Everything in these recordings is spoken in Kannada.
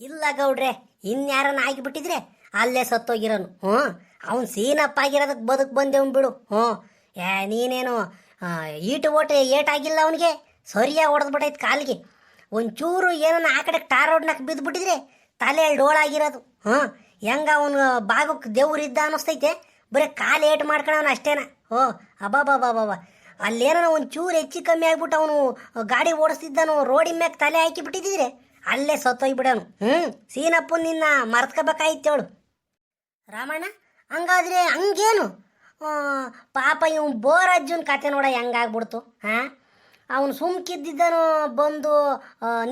ಇಲ್ಲ ಗೌಡ್ರೆ ಇನ್ಯಾರನ್ನ ಆಗಿಬಿಟ್ಟಿದ್ರೆ ಅಲ್ಲೇ ಸತ್ತೋಗಿರೋನು. ಹ್ಞೂ, ಅವ್ನು ಸೀನಪ್ಪ ಆಗಿರೋದಕ್ಕೆ ಬದುಕು ಬಂದೇವನು ಬಿಡು. ಹ್ಞೂ, ಏ, ನೀನೇನು ಈಟು ಓಟು ಏಟಾಗಿಲ್ಲ ಅವನಿಗೆ? ಸರಿಯಾಗಿ ಹೊಡೆದ್ಬಿಟ್ಟೈತೆ ಕಾಲಿಗೆ. ಒಂಚೂರು ಏನನ್ನ ಆ ಕಡೆ ಟಾರ್ ರೋಡ್ನಾಗ ಬಿದ್ದುಬಿಟ್ಟಿದ್ರೆ ತಲೆ ಡೋಳಾಗಿರೋದು. ಹ್ಞೂ, ಹೆಂಗ ಅವನು ಬಾಗಕ್ಕೆ ದೇವ್ರಿದ್ದ ಅನ್ನಿಸ್ತೈತೆ ಬರೀ ಕಾಲು ಏಟು ಮಾಡ್ಕೊಳವನು ಅಷ್ಟೇನ. ಓ ಅಬಾಬಾಬಾಬಾಬ ಅಲ್ಲೇನೋ ಒಂಚೂರು ಹೆಚ್ಚು ಕಮ್ಮಿ ಆಗಿಬಿಟ್ಟು ಅವನು ಗಾಡಿ ಓಡಿಸ್ತಿದ್ದನು, ರೋಡಿನ ಮ್ಯಾಗ ತಲೆ ಹಾಕಿ ಬಿಟ್ಟಿದ್ರೆ ಅಲ್ಲೇ ಸತ್ತೋಗ್ಬಿಡೋನು. ಹ್ಞೂ ಸೀನಪ್ಪ ನಿನ್ನ ಮರ್ತ್ಕೋಬೇಕಾಯ್ತೇಳು ರಾಮಣ್ಣ ಹಂಗಾದ್ರೆ ಹಂಗೇನು? ಪಾಪ ಇವ್ ಬೋರಜ್ಜನ ಕತೆ ನೋಡ ಹೆಂಗಾಗ್ಬಿಡ್ತು ಹಾಂ? ಅವನು ಸುಮ್ಕಿದ್ದಿದ್ದನು ಬಂದು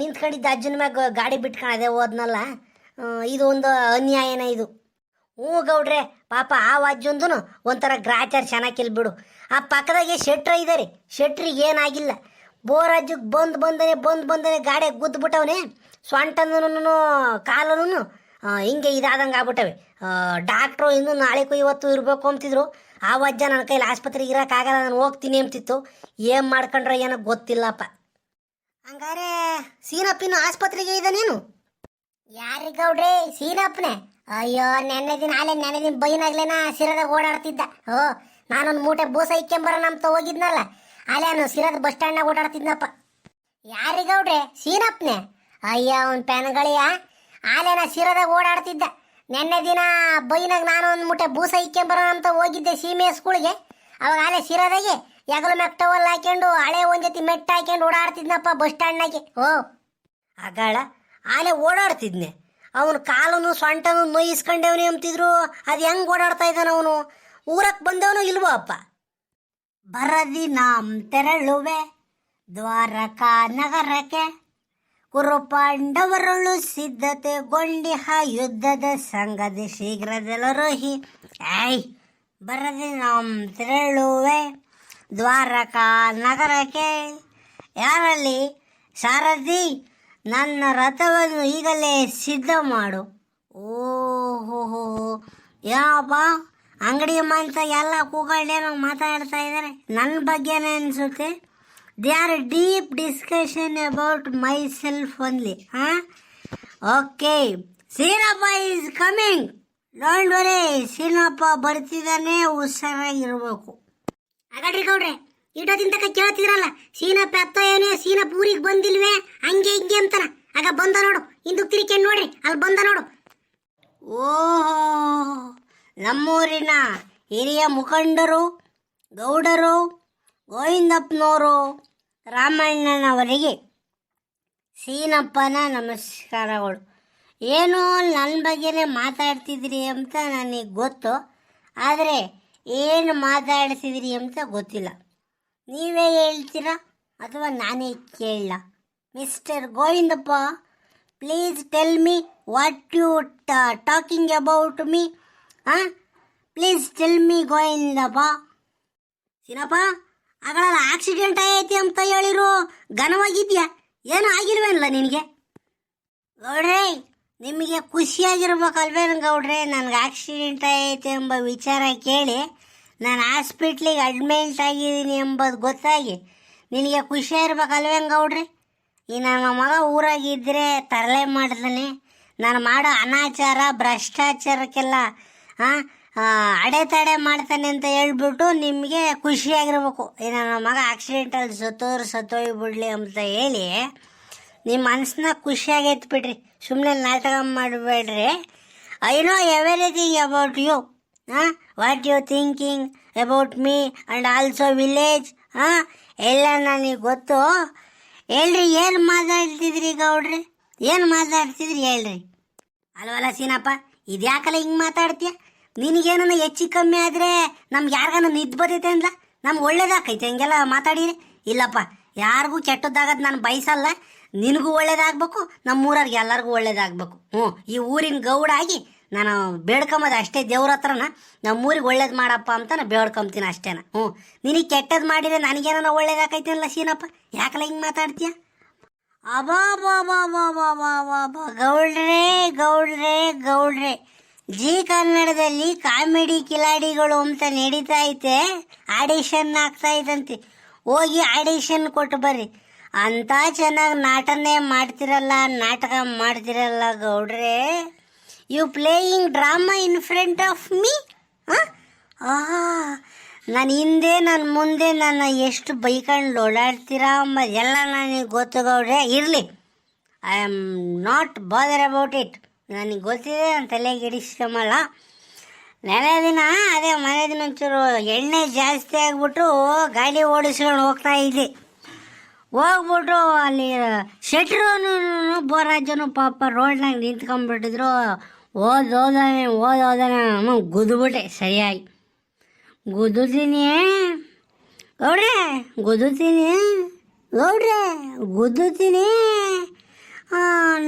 ನಿಂತ್ಕೊಂಡಿದ್ದ ಅಜ್ಜನ ಮ್ಯಾಗ ಗಾಡಿ ಬಿಟ್ಕೊಳದೆ ಹೋದ್ನಲ್ಲ ಇದು ಒಂದು ಅನ್ಯಾಯನ ಇದು. ಹ್ಞೂ ಗೌಡ್ರೆ ಪಾಪ ಆ ಅಜ್ಜಂದು ಒಂಥರ ಗ್ರಾಚಾರ ಚೆನ್ನಾಗಿಲ್ ಬಿಡು ಆ ಪಕ್ಕದಾಗೆ ಶೆಟ್ರ ಇದ್ದಾರೆ ಶೆಟ್ರಿಗೆ ಏನಾಗಿಲ್ಲ. ಬೋರಜ್ಜಗೆ ಬಂದು ಬಂದನೆ ಬಂದು ಬಂದನೆ ಗಾಡಿ ಗುದ್ದುಬಿಟ್ಟವನೆ ಸೊಂಟನೂ ಕಾಲನೂ ಹಿಂಗೆ ಇದಾದಂಗೆ ಆಗ್ಬಿಟ್ಟವೆ. ಡಾಕ್ಟ್ರು ಇನ್ನು ನಾಳೆಗೂ ಇವತ್ತು ಇರಬೇಕು ಅಂತಿದ್ರು. ಆ ವಜ್ಜ ನನ್ನ ಕೈಲಿ ಆಸ್ಪತ್ರೆಗೆ ಇರೋಕ್ಕಾಗಲ್ಲ ನಾನು ಹೋಗ್ತೀನಿ ಅಂತಿತ್ತು. ಏನು ಮಾಡ್ಕೊಂಡ್ರೆ ಏನೋ ಗೊತ್ತಿಲ್ಲಪ್ಪ. ಹಂಗಾರೆ ಸೀನಪ್ಪಿನ ಆಸ್ಪತ್ರೆಗೆ ಇದ್ದಾನೇನು ಯಾರಿಗೌಡ್ರಿ ಸೀನಪ್ಪನೇ. ಅಯ್ಯೋ, ನೆನ್ನೆ ದಿನ, ಆಲೆ ನೆನ್ನೆ ದಿನ ಬೈನಾಗ್ಲೇನ ಸಿರದಾಗ ಓಡಾಡ್ತಿದ್ದ. ಓ, ನಾನೊಂದು ಮೂಟೆ ಬೂಸ ನಮ್ಮ ಅಂತ ಹೋಗಿದ್ನಲ್ಲ. ಅಲ್ಲೇನು ಸಿರದ ಬಸ್ ಸ್ಟ್ಯಾಂಡ್ನಾಗ ಓಡಾಡ್ತಿದ್ನಪ್ಪ. ಯಾರಿಗೌಡ್ರೆ ಸೀನಪ್ಪನೆ. ಅಯ್ಯ, ಅವನ್ ಪ್ಯಾನ್ಗಳಿಯ ಆಲೇನ ಸಿರದಾಗ ಓಡಾಡ್ತಿದ್ದ. ನೆನ್ನೆ ದಿನ ಬೈನಾಗ ನಾನು ಒಂದು ಮುಟ್ಟೆ ಬೂಸ ಇಕ್ಕೆಂಬರೋಣ ಅಂತ ಹೋಗಿದ್ದೆ ಸೀಮೆ ಸ್ಕೂಲ್ಗೆ. ಅವಾಗ ಆಲೆ ಸಿರದಾಗೆ ಯಗಲ ಮೆಕ್ಟವಲ್ ಟವಲ್ ಹಾಕೊಂಡು ಹಳೆ ಒಂದು ಜೊತೆ ಮೆಟ್ಟ ಹಾಕೊಂಡು ಓಡಾಡ್ತಿದ್ನಪ್ಪ ಬಸ್ ಸ್ಟ್ಯಾಂಡ್ನಾಗೆ. ಓ ಅಗಾಳ ಆಲೆ ಓಡಾಡ್ತಿದ್ನೆ. ಅವನು ಕಾಲನು ಸೊಂಟನು ನೋಯಿಸ್ಕೊಂಡವನೇ ಅಂತಿದ್ರು. ಅದು ಹೆಂಗೆ ಓಡಾಡ್ತಾ ಇದ್ದಾನ ಅವನು ಊರಕ್ಕೆ ಬಂದವನು ಇಲ್ವೋ ಅಪ್ಪ? ಬರದಿ ನಾಂ ತೆರಳುವೆ ದ್ವಾರಕಾ ನಗರಕ್ಕೆ ಕುರುಪಾಂಡವರಳು ಸಿದ್ಧತೆ ಗೊಂಡಿಹ ಯುದ್ಧದ ಸಂಘದ ಶೀಘ್ರದೆಲ್ಲರೋಹಿ. ಐ ಬರದಿ ನಾಂ ತೆರಳುವೆ ದ್ವಾರಕಾ ನಗರಕ್ಕೆ ಯಾರಲ್ಲಿ? ಸಾರಥಿ ನನ್ನ ರಥವನ್ನು ಈಗಲೇ ಸಿದ್ಧ ಮಾಡು ಓಹೋ ಯಾವಪ್ಪ ಅಂಗಡಿ ಮಂತ ಎಲ್ಲ ಕೂಗಳೇನೋ ಮಾತಾಡ್ತಾ ಇದ್ದಾರೆ ನನ್ನ ಬಗ್ಗೆನೇ ಅನಿಸುತ್ತೆ. They are deep discussion about myself only ಹಾಂ okay Seenappa is coming don't worry Seenappa ಬರ್ತಿದ್ದಾನೆ, ಹುಷಾರಾಗಿರ್ಬೇಕು. ಹಾಗಾಡ್ರಿ ಗೌಡ್ರೆ ಇಡೋದಿಂದ ಕೇಳ್ತಿದ್ರಲ್ಲ ಸೀನಪ್ಪ ಅತ್ತ ಏನೇ ಸೀನಪ್ಪ ಊರಿಗೆ ಬಂದಿಲ್ವೇ? ಹಂಗೆ ಹಿಂಗೆ ಅಂತಾನ. ಆಗ ಬಂದ ನೋಡು ಹಿಂದಕ್ಕೆ ತಿರ್ಕೊಂಡು ನೋಡ್ರಿ, ಅಲ್ಲಿ ಬಂದ ನೋಡು. ಓಹೋ ನಮ್ಮೂರಿನ ಹಿರಿಯ ಮುಖಂಡರು, ಗೌಡರು, ಗೋವಿಂದಪ್ಪನವರು, ರಾಮಣ್ಣನವರಿಗೆ ಸೀನಪ್ಪನ ನಮಸ್ಕಾರಗಳು. ಏನೋ ನನ್ನ ಬಗ್ಗೆನೇ ಮಾತಾಡ್ತಿದ್ರಿ ಅಂತ ನನಗೆ ಗೊತ್ತು, ಆದರೆ ಏನು ಮಾತಾಡ್ತಿದ್ರಿ ಅಂತ ಗೊತ್ತಿಲ್ಲ. ನೀವೇ ಹೇಳ್ತೀರಾ ಅಥವಾ ನಾನೇ ಕೇಳಲ್ಲ? Mister Govindappa, please tell me what you talking about me. ಹಾಂ please tell me Govindappa Seenappa ಆಗಳಲ್ಲ accident ಆಗೈತಿ ಅಂತ ಹೇಳಿರು. ಘನವಾಗಿದ್ಯಾ? ಏನು ಆಗಿಲ್ವೇನಲ್ಲ ನಿನಗೆ? ಗೌಡ್ರೆ, ನಿಮಗೆ ಖುಷಿಯಾಗಿರ್ಬೇಕಲ್ವೇನು ಗೌಡ್ರೆ, ನನಗೆ ಆಕ್ಸಿಡೆಂಟ್ ಆಗೈತೆ ಎಂಬ ವಿಚಾರ ಕೇಳಿ ನಾನು ಹಾಸ್ಪಿಟ್ಲಿಗೆ ಅಡ್ಮಿಂಟ್ ಆಗಿದ್ದೀನಿ ಎಂಬುದು ಗೊತ್ತಾಗಿ ನಿನಗೆ ಖುಷಿಯಾಗಿರ್ಬೇಕಲ್ವೇನು ಗೌಡ್ರಿ? ಈ ನನ್ನ ಮಗ ಊರಾಗಿದ್ದರೆ ತರಲೆ ಮಾಡ್ತಾನೆ ನಾನು ಮಾಡೋ ಅನಾಚಾರ, ಭ್ರಷ್ಟಾಚಾರಕ್ಕೆಲ್ಲ ಹಾಂ ಅಡೆತಡೆ ಮಾಡ್ತಾನೆ ಅಂತ ಹೇಳ್ಬಿಟ್ಟು ನಿಮಗೆ ಖುಷಿಯಾಗಿರ್ಬೇಕು. ಏನೋ, ನಮ್ಮ ಮಗ ಆಕ್ಸಿಡೆಂಟಲ್ಲಿ ಸತ್ತೋರು ಸತ್ತೋಗ್ಬಿಡ್ಲಿ ಅಂತ ಹೇಳಿ ನಿಮ್ಮ ಮನಸ್ಸನ್ನ ಖುಷಿಯಾಗೈತೆ ಬಿಡ್ರಿ ಸುಮ್ಮನೆ ನಾಟಕ ಮಾಡಬೇಡ್ರಿ. I know everything about you ಹಾಂ what you thinking about me and also village ಹಾಂ ಎಲ್ಲ ನನಗೆ ಗೊತ್ತು. ಹೇಳ್ರಿ, ಏನು ಮಾತಾಡ್ತಿದ್ರಿ ಗೌಡ್ರಿ? ಏನು ಮಾತಾಡ್ತಿದ್ರಿ ಹೇಳ್ರಿ? ಅಲ್ವಲ್ಲ ಸೀನಪ್ಪ? ಇದ್ಯಾಕಲ್ಲ ಹಿಂಗೆ ಮಾತಾಡ್ತೀಯ? ನಿನಗೇನ ಹೆಚ್ಚು ಕಮ್ಮಿ ಆದರೆ ನಮ್ಗೆ ಯಾರಿಗಾನ ನಿದ್ದು ಬರ್ತೈತೆ ಅಂದ್ಲ? ನಮ್ಗೆ ಒಳ್ಳೇದಾಕೈತೆ ಹಿಂಗೆಲ್ಲ ಮಾತಾಡಿರಿ ಇಲ್ಲಪ್ಪ, ಯಾರಿಗೂ ಕೆಟ್ಟದ್ದಾಗದು ನಾನು ಬಯಸಲ್ಲ. ನಿನಗೂ ಒಳ್ಳೇದಾಗಬೇಕು ನಮ್ಮೂರವ್ರಿಗೆ ಎಲ್ಲರಿಗೂ ಒಳ್ಳೇದಾಗಬೇಕು. ಹ್ಞೂ, ಈ ಊರಿನ ಗೌಡಾಗಿ ನಾನು ಬೇಡ್ಕೊಂಬೋದು ಅಷ್ಟೇ ದೇವ್ರ ಹತ್ರನ. ನಮ್ಮೂರಿಗೆ ಒಳ್ಳೇದು ಮಾಡಪ್ಪ ಅಂತ ನಾನು ಬೇಡ್ಕೊಂತೀನಿ ಅಷ್ಟೇನ. ಹ್ಞೂ, ನಿನಗೆ ಕೆಟ್ಟದ್ದು ಮಾಡಿದ್ರೆ ನನಗೇನ ಒಳ್ಳೇದಾಕೈತೇನಲ್ಲ ಸೀನಪ್ಪ ಯಾಕಲ್ಲ ಹಿಂಗೆ ಮಾತಾಡ್ತೀಯ? ಅಬಾಬಾಬಾಬಾಬಾಬಾ ಗೌಡ್ರೇ ಗೌಡ್ರೇ, ಗೌಡ್ರೆ. ಜಿ ಕನ್ನಡದಲ್ಲಿ ಕಾಮಿಡಿ ಕಿಲಾಡಿಗಳು ಅಂತ ನಡೀತಾ ಐತೆ. ಆಡಿಷನ್ ಆಗ್ತಾ ಇದ್ದಂತೆ ಹೋಗಿ ಆಡಿಷನ್ ಕೊಟ್ಟು ಬರ್ರಿ. ಅಂತ ಚೆನ್ನಾಗಿ ನಾಟನೆ ಮಾಡ್ತಿರಲ್ಲ, ನಾಟಕ ಮಾಡ್ತಿರಲ್ಲ ಗೌಡ್ರೆ. You playing drama in front of me ಹಾಂ? ನಾನು ಹಿಂದೆ ನನ್ನ ಮುಂದೆ ನನ್ನ ಎಷ್ಟು ಬೈಕಂಡು ಓಡಾಡ್ತೀರಾ ಅಂಬದು ಎಲ್ಲ ನನಗೆ ಗೊತ್ತು ಗೌಡ್ರೆ, ಇರಲಿ. I am not bother about it ನನಗೆ ಗೊತ್ತಿದೆ, ನಾನು ತಲೆಗೆ ಇಡಿಸ್ಕೊಂಬಲ್ಲ ನೆಲೆ ದಿನ, ಅದೇ ಮನೆ ದಿನ ಒಂಚೂರು ಎಣ್ಣೆ ಜಾಸ್ತಿ ಆಗಿಬಿಟ್ಟು ಗಾಡಿ ಓಡಿಸ್ಕೊಂಡು ಹೋಗ್ತಾ ಇದ್ದೆ. ಹೋಗ್ಬಿಟ್ಟು ಅಲ್ಲಿ, ಶೆಟ್ರೂ ಬೋರಾಜನು ಪಾಪ ರೋಡ್ನಾಗ ನಿಂತ್ಕೊಂಡ್ಬಿಟ್ಟಿದ್ರು. ಓದೋದಾನೆ ಓದೋದಾನೆ ಗುದ್ಬಿಟ್ಟೆ ಸರಿಯಾಗಿ. ಗುದ್ದುತ್ತೀನಿ ಗೌಡ್ರೆ ಗುದ್ದುತ್ತೀನಿ ಗೌಡ್ರೆ ಗುದ್ದುತ್ತೀನಿ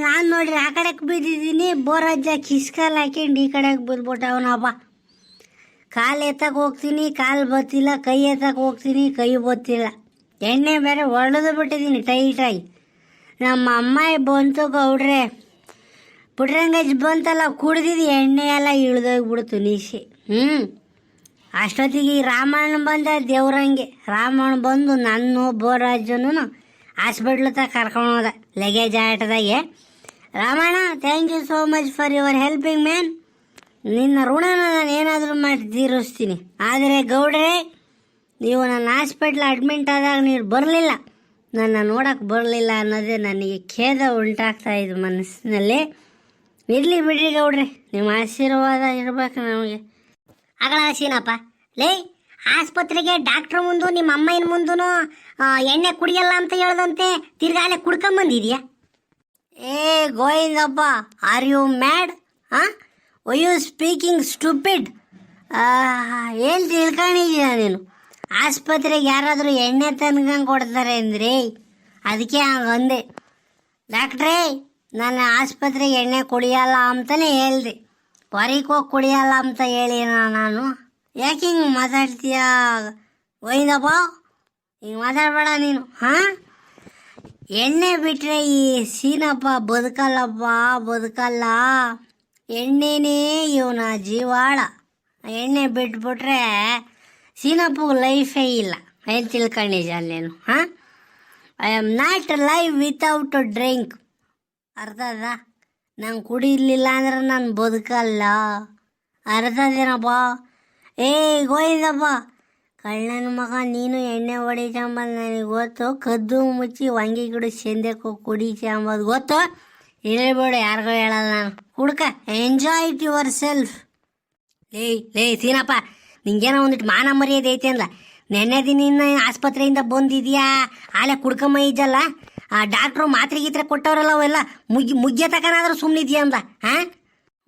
ನಾನು ನೋಡ್ರಿ, ಆ ಕಡೆಗೆ ಬಿದ್ದಿದ್ದೀನಿ. ಬೋರಜ್ಜ ಕಿಸ್ಕಲ್ ಹಾಕ್ಯಂಡು ಈ ಕಡೆಗೆ ಬಿದ್ಬಿಟ್ಟವನಪ್ಪ ಕಾಲು ಎತ್ತಕ್ಕೆ ಹೋಗ್ತೀನಿ, ಕಾಲು ಬತ್ತಿಲ್ಲ, ಕೈ ಎತ್ತಕ್ಕೆ ಹೋಗ್ತೀನಿ, ಕೈ ಬತ್ತಿಲ್ಲ. ಎಣ್ಣೆ ಬೇರೆ ಹೊಡೆದು ಬಿಟ್ಟಿದ್ದೀನಿ, ಟೈಟಾಗಿ. ನಮ್ಮ ಅಮ್ಮಾಯಿ ಬಂತು ಗೌಡ್ರೆ. ಪುಟ್ರಂಗಜ್ ಬಂತಲ್ಲ ಕುಡ್ದಿದ್ದು ಎಣ್ಣೆ ಎಲ್ಲ ಇಳ್ದೋಗ್ಬಿಡ್ತು ನೀಸಿ ಹ್ಞೂ ಅಷ್ಟೊತ್ತಿಗೆ ಈ ರಾಮಣ್ಣ ಬಂದ ದೇವ್ರಂಗೆ. ರಾಮಣ್ಣ ಬಂದು ನನ್ನ ಬೋರಾಜನು ಹಾಸ್ಪಿಟ್ಲ್ ತ ಕರ್ಕೊಂಡು ಹೋದ. Luggage ಆಟದಾಗೆ. Ramanna thank you so much for your helping man ನಿನ್ನ ಋಣನ ನಾನು ಏನಾದರೂ ಮಾಡಿ ತೀರಿಸ್ತೀನಿ. ಆದರೆ ಗೌಡ್ರೆ, ನೀವು ನನ್ನ ಹಾಸ್ಪಿಟ್ಲ್ ಅಡ್ಮಿಂಟ್ ಆದಾಗ ನೀವು ಬರಲಿಲ್ಲ. ನನ್ನ ನೋಡೋಕ್ಕೆ ಬರಲಿಲ್ಲ ಅನ್ನೋದೇ ನನಗೆ ಖೇದ ಉಂಟಾಗ್ತಾ ಇದೆ ಮನಸ್ಸಿನಲ್ಲಿ. ಇರಲಿ ಬಿಡ್ರಿ ಗೌಡ್ರೆ, ನಿಮ್ಮ ಆಶೀರ್ವಾದ ಇರಬೇಕು ನಮಗೆ. ಅಗಳ ಸೀನಪ್ಪ ಲೇ, ಆಸ್ಪತ್ರೆಗೆ ಡಾಕ್ಟ್ರ್ ಮುಂದೆ, ನಿಮ್ಮ ಅಮ್ಮನ ಮುಂದೂ ಎಣ್ಣೆ ಕುಡಿಯಲ್ಲ ಅಂತ ಹೇಳ್ದಂತೆ ತಿರ್ಗಾಲೆ ಕುಡ್ಕೊಂಬಂದಿದ್ಯಾ ಏ, ಗೋವಿಂದಪ್ಪ ಆರ್ ಯು ಮ್ಯಾಡ್ ಹಾಂ ವೈ ಯು ಸ್ಪೀಕಿಂಗ್ ಸ್ಟುಪಿಡ್ ಏನು ತಿಳ್ಕೊಂಡಿದ್ದೀಯ ನೀನು? ಆಸ್ಪತ್ರೆಗೆ ಯಾರಾದರೂ ಎಣ್ಣೆ ತಂದ್ಕೊಂಡು ಕೊಡ್ತಾರೆ ಅಂದ್ರೆ? ಅದಕ್ಕೆ ಅಂದೆ. ಡಾಕ್ಟ್ರೇ ನಾನು ಆಸ್ಪತ್ರೆಗೆ ಎಣ್ಣೆ ಕುಡಿಯಲ್ಲ ಅಂತಲೇ ಹೇಳ್ದೆ. ಹೊರಗೆ ಹೋಗಿ ಕುಡಿಯಲ್ಲ ಅಂತ ಹೇಳಿ ನಾನು ಯಾಕೆ ಹಿಂಗೆ ಮಾತಾಡ್ತೀಯ ಒಯ್ದಪ್ಪ ಹಿಂಗೆ ಮಾತಾಡಬೇಡ ನೀನು ಹಾಂ ಎಣ್ಣೆ ಬಿಟ್ಟರೆ ಈ ಸೀನಪ್ಪ ಬದುಕಲ್ಲಪ್ಪ ಬದುಕಲ್ಲ ಎಣ್ಣೆನೇ ಇವನ ಜೀವಾಳ ಎಣ್ಣೆ ಬಿಟ್ಬಿಟ್ರೆ ಸೀನಪ್ಪಗೆ ಲೈಫೇ ಇಲ್ಲ ಏನು ತಿಳ್ಕೊಂಡಿದ್ದೆ ಅಲ್ಲೇನು ಹಾಂ I am not live without drink ಅರ್ಥ ಅದ ನಂಗೆ ಕುಡಿಲಿಲ್ಲ ಅಂದ್ರೆ ನಾನು ಬದುಕಲ್ಲ. ಅರ್ಧದೇನಪ್ಪ ಏ ಗೋಯ್ದಪ್ಪ ಕಳ್ಳನ ಮಗ, ನೀನು ಎಣ್ಣೆ ಹೊಡಿತಂಬಂದು ನನಗೆ ಗೊತ್ತು. ಕದ್ದು ಮುಚ್ಚಿ ವಂಗಿ ಗಿಡ ಕುಡಿ ಕುಡಿತಂಬದು ಗೊತ್ತು. ಹೇಳ್ಬೇಡ ಯಾರಿಗೂ ಹೇಳಲ್ಲ ನಾನು. ಕುಡ್ಕ ಎಂಜಾಯ್ ಇಟ್ ಯುವರ್ ಸೆಲ್ಫ್ ಲೇ ಲೇ, ಸೀನಪ್ಪ, ನಿಂಗೇನೋ ಒಂದಿಟ್ಟು ಮಾನ ಮರ್ಯಾದೆ ಐತೆ ಅಂದ ನೆನ್ನೆ ದಿನ ಆಸ್ಪತ್ರೆಯಿಂದ ಬಂದಿದ್ಯಾ? ಆಲೆ ಕುಡ್ಕಮ್ಮ ಇದ್ದಲ್ಲ ಆ ಡಾಕ್ಟ್ರು ಮಾತ್ರೆ ಗೀತ್ರೆ ಕೊಟ್ಟವರಲ್ಲ ಅವೆಲ್ಲ ಮುಗಿ ಮುಗ್ಯ ತಕನಾದ್ರೂ ಸುಮ್ಮನಿದ್ಯಾ ಅಂದ ಹಾಂ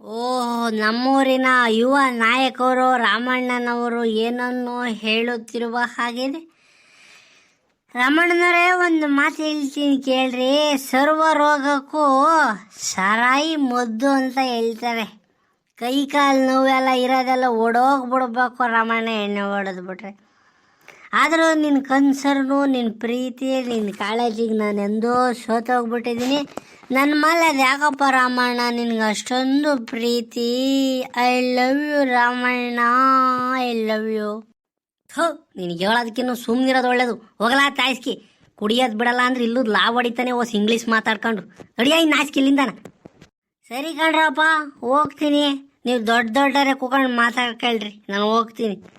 ಓಹ್, ನಮ್ಮೂರಿನ ಯುವ ನಾಯಕರು, ರಾಮಣ್ಣನವರು ಏನನ್ನೋ ಹೇಳುತ್ತಿರುವ ಹಾಗಿದೆ ರಾಮಣ್ಣನವರೇ, ಒಂದು ಮಾತು ಹೇಳ್ತೀನಿ ಕೇಳ್ರಿ. ಸರ್ವ ರೋಗಕ್ಕೂ ಸರಾಯಿ ಮದ್ದು ಅಂತ ಹೇಳ್ತಾರೆ. ಕೈ ಕಾಲು ನೋವೆಲ್ಲ ಇರೋದೆಲ್ಲ ಓಡೋಗ್ಬಿಡ್ಬೇಕು ರಾಮಣ್ಣ ಎಣ್ಣೆ ಓಡೋದ್ಬಿಟ್ರೆ ಬಿಟ್ರೆ ಆದರೂ ನಿನ್ನ ಕನ್ಸರ್ನು ನಿನ್ನ ಪ್ರೀತಿ ನಿನ್ನ ಕಾಳಜಿಗೆ ನಾನು ಎಂದೋ ಸೋತೋಗ್ಬಿಟ್ಟಿದ್ದೀನಿ ನನ್ನ ಮೇಲೆ ಅದು ಯಾಕಪ್ಪ ರಾಮಣ್ಣ? ನಿನ್ಗೆ ಅಷ್ಟೊಂದು ಪ್ರೀತಿ. I love you Ramanna, I love you. ಥೋ, ನಿನಗೆ ಹೇಳೋದಕ್ಕಿನ್ನು ಸುಮ್ಮನಿರೋದು ಒಳ್ಳೇದು. ಹೋಗಲ್ಲ ತಾಯಿಸ್ಕಿ. ಕುಡಿಯೋದು ಬಿಡಲ್ಲ ಅಂದ್ರೆ ಇಲ್ಲೂ ಲಾ ಹೊಡಿತಾನೆ ಓಸ್ ಇಂಗ್ಲೀಷ್ ಮಾತಾಡ್ಕೊಂಡು. ಅಡಿಯ ಇನ್ನು ಸರಿ ಕಣ್ರಪ್ಪ, ಹೋಗ್ತೀನಿ. ನೀವು ದೊಡ್ಡ ದೊಡ್ಡರೆ ಕೂಕೊಂಡು ಮಾತಾಡ್ಕೊಳ್ರಿ ನಾನು ಹೋಗ್ತೀನಿ.